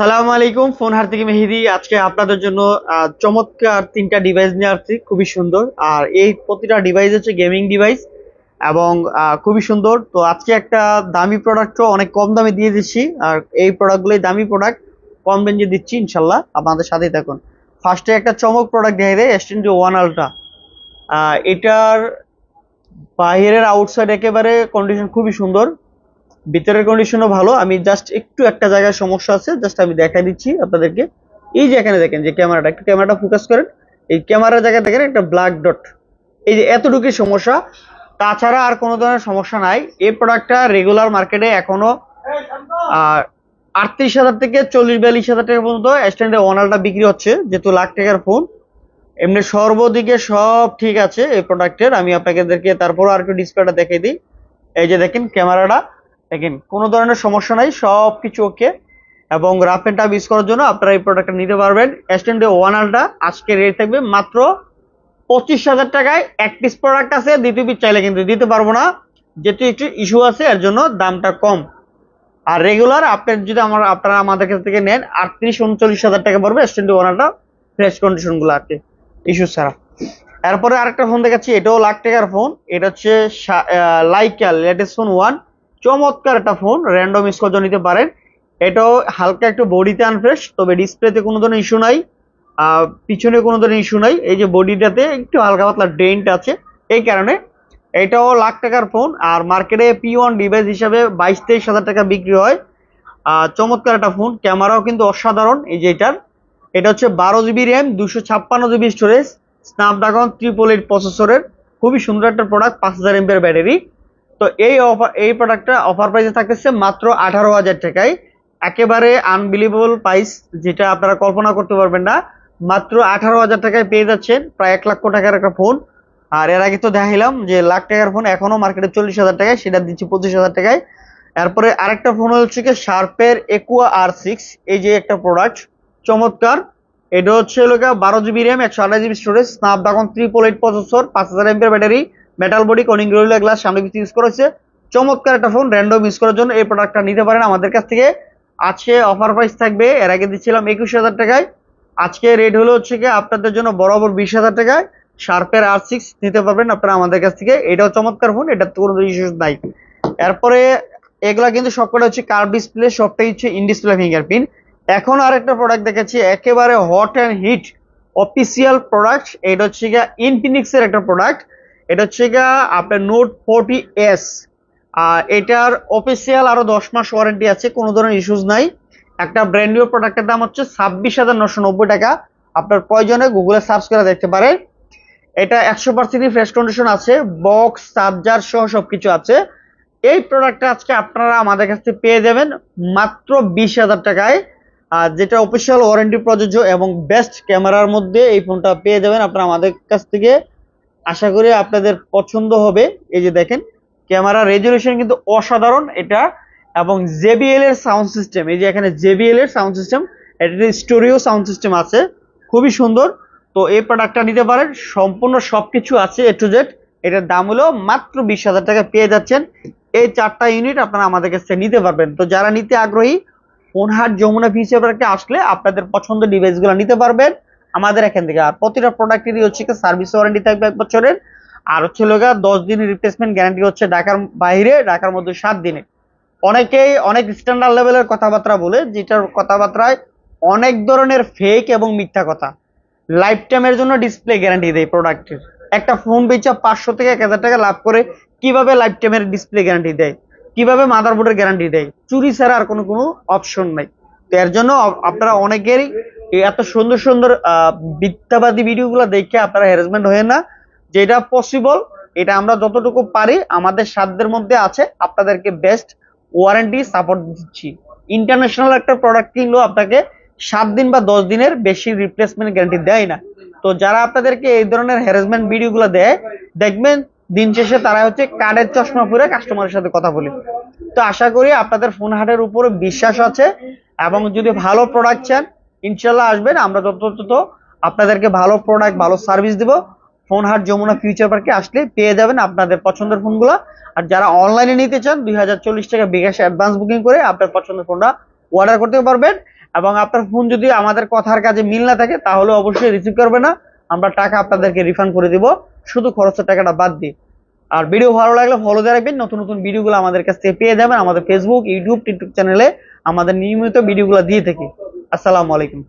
আসসালামু আলাইকুম, ফোন হার থেকে মেহেদি। আজকে আপনাদের জন্য চমৎকার তিনটা ডিভাইস নিয়ে আসছি, খুবই সুন্দর। আর এই প্রতিটা ডিভাইস হচ্ছে গেমিং ডিভাইস এবং খুবই সুন্দর। তো আজকে একটা দামি প্রোডাক্টও অনেক কম দামে দিয়ে দিচ্ছি। আর এই প্রোডাক্টগুলোই দামি প্রোডাক্ট কম রেঞ্জে দিচ্ছি, ইনশাল্লাহ। আপনাদের সাথেই থাকুন। ফার্স্টে একটা চমক প্রোডাক্ট দেখে দেয় এস ওয়ান আলট্রা এটার বাইরের আউটসাইড একেবারে কন্ডিশন খুবই সুন্দর। ভিতরের কন্ডিশনও ভালো। আমি জাস্ট একটু একটা জায়গায় সমস্যা আছে জাস্ট আমি দেখা দিচ্ছি আপনাদেরকে। এই যে এখানে দেখেন, যে ক্যামেরাটা, একটু ক্যামেরাটা ফোকাস করেন। এই ক্যামেরার জায়গায় দেখেন একটা ব্ল্যাক ডট এই যে এতটুকুই সমস্যা। তাছাড়া আর কোনো ধরনের সমস্যা নাই। এই প্রোডাক্টটা রেগুলার মার্কেটে এখনও আর আটত্রিশ হাজার থেকে চল্লিশ, বিয়াল্লিশ হাজার টাকা পর্যন্ত স্ট্যান্ডে ওয়ানালটা বিক্রি হচ্ছে, যেহেতু লাখ টাকার ফোন এমনি সর্বদিকে সব ঠিক আছে এই প্রোডাক্টের আমি আপনাদেরকে তারপর আর একটু ডিসপ্লেটা দেখিয়ে দিই। এই যে দেখেন ক্যামেরাটা। দেখেন কোনো ধরনের সমস্যা নাই সব কিছু ওকে এবং রাফ এন্ড টাফ ইউজ করার জন্য আপনারা এই প্রোডাক্টটা নিতে পারবেন। স্ট্যান্ডে ওয়ানালটা আজকে রেট থাকবে মাত্র পঁচিশ হাজার টাকায়। এক পিস প্রোডাক্ট আছে দ্বিতীয় পিস চাইলে কিন্তু দিতে পারব না। যেহেতু একটু ইস্যু আছে, এর জন্য দামটা কম। আর রেগুলার আপনার যদি আমার আপনারা আমাদের কাছ থেকে নেন, আটত্রিশ উনচল্লিশ হাজার টাকা পড়বে স্ট্যান্ডে ওয়ানালটা ফ্রেশ কন্ডিশনগুলো আছে ইস্যু ছাড়া। এরপরে আরেকটা ফোন দেখাচ্ছি, এটাও লাখ টাকার ফোন এটা হচ্ছে লাইকা লেটেস্ট ফোন ওয়ান চমৎকার একটা ফোন র্যান্ডম করে নিতে পারেন। এটাও হালকা একটু বডিতে আনফ্রেশ তবে ডিসপ্লেতে কোনো ধরনের ইস্যু নাই পিছনে কোনো ধরনের ইস্যু নাই। এই যে বডিটাতে একটু হালকা পাতলা ডেন্ট আছে এই কারণে এটাও লাখ টাকার ফোন আর মার্কেটে পি ওয়ান ডিভাইস হিসাবে বাইশ তেইশ হাজার টাকা বিক্রি হয়। আহ, চমৎকার একটা ফোন ক্যামেরাও কিন্তু অসাধারণ এই যে এটার। এটা হচ্ছে বারো জিবি র্যাম দুশো ছাপ্পান্ন GB storage Snapdragon triple eight প্রসেসরের খুবই সুন্দর একটা প্রোডাক্ট পাঁচ হাজার এমপের ব্যাটারি তো এই অফার এই প্রোডাক্টটা অফার প্রাইসে থাকতেছে মাত্র আঠারো হাজার টাকায়। একেবারে আনবিলিভেবল প্রাইস যেটা আপনারা কল্পনা করতে পারবেন না। মাত্র আঠারো হাজার টাকায় পেয়ে যাচ্ছেন, প্রায় এক লক্ষ টাকার একটা ফোন আর এর আগে তো দেখাইলাম যে লাখ টাকার ফোন এখনও মার্কেটে চল্লিশ হাজার টাকায়, সেটা দিচ্ছি পঁচিশ হাজার টাকায়। এরপরে আরেকটা ফোন হচ্ছে কি শার্পের একুয়া আর সিক্স এই যে একটা প্রোডাক্ট চমৎকার। এটা হচ্ছে বারো জিবি র্যাম একশো আঠাশ GB storage Snapdragon triple eight processor পাঁচ হাজার এমপের battery metal body Corning glass সামনে পিছিয়ে ইউজ করেছে চমৎকার একটা ফোন র্যান্ডম ইউজ করার জন্য এই প্রোডাক্টটা নিতে পারেন আমাদের কাছ থেকে। আজকে অফার প্রাইস থাকবে, এর আগে দিচ্ছিলাম একুশ হাজার টাকায়। আজকে রেট হলো হচ্ছে কি আপনাদের জন্য বরাবর বিশ হাজার টাকায়। শার্পের আর সিক্স নিতে পারবেন আপনারা আমাদের কাছ থেকে। এটাও চমৎকার ফোন এটা কোনো ইস্যু নাই। এরপরে এগুলা কিন্তু সবকটা হচ্ছে কার ডিসপ্লে সবটাই হচ্ছে ইন ডিসপ্লে ফিঙ্গারপ্রিন্ট এখন আর একটা প্রোডাক্ট দেখাচ্ছি, একেবারে hot and hit official product এটা হচ্ছে গিয়া ইনফিনিক্স এর একটা প্রোডাক্ট এটা হচ্ছে গিয়া আপনার নোট ফোরটি এস এটার অফিসিয়াল আরও দশ মাস ওয়ারেন্টি আছে, কোনো ধরনের ইস্যুস নাই। একটা ব্র্যান্ড নিউ প্রোডাক্টের দাম হচ্ছে ছাব্বিশ হাজার নশো নব্বই টাকা। আপনার প্রয়োজনে গুগলে সার্চ করে দেখতে পারেন। এটা একশো পার্সেন্টই ফ্রেশ কন্ডিশন আছে বক্স চার্জার সহ সব কিছু আছে। এই প্রোডাক্টটা আজকে আপনারা আমাদের কাছ থেকে পেয়ে যাবেন মাত্র বিশ হাজার টাকায়। আর যেটা অফিসিয়াল ওয়ারেন্টি প্রযোজ্য এবং বেস্ট ক্যামেরার মধ্যে এই ফোনটা পেয়ে যাবেন আপনারা আমাদের কাছ থেকে। আশা করি আপনাদের পছন্দ হবে। এই যে দেখেন, ক্যামেরা রেজলিউশন কিন্তু অসাধারণ এটা, এবং জেবিএল এর সাউন্ড সিস্টেম, এই যে এখানে জেবিএল এর সাউন্ড সিস্টেম এটা স্টোরিও সাউন্ড সিস্টেম আছে, খুবই সুন্দর। তো এই প্রোডাক্টটা নিতে পারেন, সম্পূর্ণ সবকিছু আছে এ টু জেড এটার দাম হলো মাত্র বিশ হাজার টাকা পেয়ে যাচ্ছেন। এই চারটা ইউনিট আপনারা আমাদের কাছে নিতে পারবেন। তো যারা নিতে আগ্রহী, ফোনহাট যমুনা ফিচার পার্কে আসলে আপনাদের পছন্দের ডিভাইসগুলো নিতে পারবেন। আমাদের এখান থেকে। আর প্রতিটা প্রোডাক্টেরই হচ্ছে কি সার্ভিস ওয়ারেন্টি থাকবে এক বছরের। আর হচ্ছে লোক দশ দিনের রিপ্লেসমেন্ট গ্যারান্টি হচ্ছে ঢাকার বাইরে, ঢাকার মধ্যে সাত দিনে। অনেকেই অনেক স্ট্যান্ডার্ড লেভেলের কথাবার্তা বলে, যেটার কথাবার্তায় অনেক ধরনের ফেক এবং মিথ্যা কথা। লাইফ টাইমের জন্য ডিসপ্লে গ্যারান্টি দেয় প্রোডাক্টের একটা ফোন বেচা পাঁচশো থেকে এক হাজার টাকা লাভ করে কীভাবে লাইফ টাইমের ডিসপ্লে গ্যারান্টি দেয়? কীভাবে মাদারবোর্ডের গ্যারান্টি দেয়? চুরি ছাড়া আর কোনো কোনো অপশন নাই। তো এর জন্য আপনারা অনেকেরই এত সুন্দর সুন্দর মিথ্যাবাদী ভিডিওগুলো দেখে আপনারা হ্যারাসমেন্ট হয়ে না। যেটা পসিবল এটা আমরা যতটুকু পারি আমাদের সাধ্যের মধ্যে আছে, আপনাদেরকে বেস্ট ওয়ারেন্টি সাপোর্ট দিচ্ছি। ইন্টারন্যাশনাল একটা প্রোডাক্ট কিনলেও আপনাকে সাত দিন বা দশ দিনের বেশি রিপ্লেসমেন্ট গ্যারান্টি দেয় না। তো যারা আপনাদেরকে এই ধরনের হ্যারাসমেন্ট ভিডিওগুলো দেয়, দেখবেন দিন শেষে তারা হচ্ছে কার্ডের চশমা পরে কাস্টমারের সাথে কথা বলে। তো আশা করি আপনাদের ফোন হাটের উপরে বিশ্বাস আছে, এবং যদি ভালো প্রোডাক্ট চান ইনশাল্লাহ আসবেন। আমরা যত তত আপনাদেরকে ভালো প্রোডাক্ট ভালো সার্ভিস দিব। ফোন হাট যমুনা ফিউচার পার্কে আসলে পেয়ে যাবেন আপনাদের পছন্দের ফোনগুলো। আর যারা অনলাইনে নিতে চান, দুই হাজার চল্লিশ টাকা বিকাশে অ্যাডভান্স বুকিং করে আপনার পছন্দের ফোনটা অর্ডার করতে পারবেন। এবং আপনার ফোন যদি আমাদের কথার কাজে মিল না থাকে, তাহলে অবশ্যই রিসিভ করবে না। আমরা টাকা আপনাদেরকে রিফান্ড করে দিব। শুধু খরচের টাকাটা বাদ দিয়ে। আর ভিডিও ভালো লাগলে ফলো দিয়ে রাখবেন। নতুন নতুন ভিডিওগুলো আমাদের কাছ থেকে পেয়ে যাবেন। আমাদের ফেসবুক ইউটিউব টিকটক চ্যানেলে আমাদের নিয়মিত ভিডিওগুলো দিয়ে থাকি। আসসালামু আলাইকুম।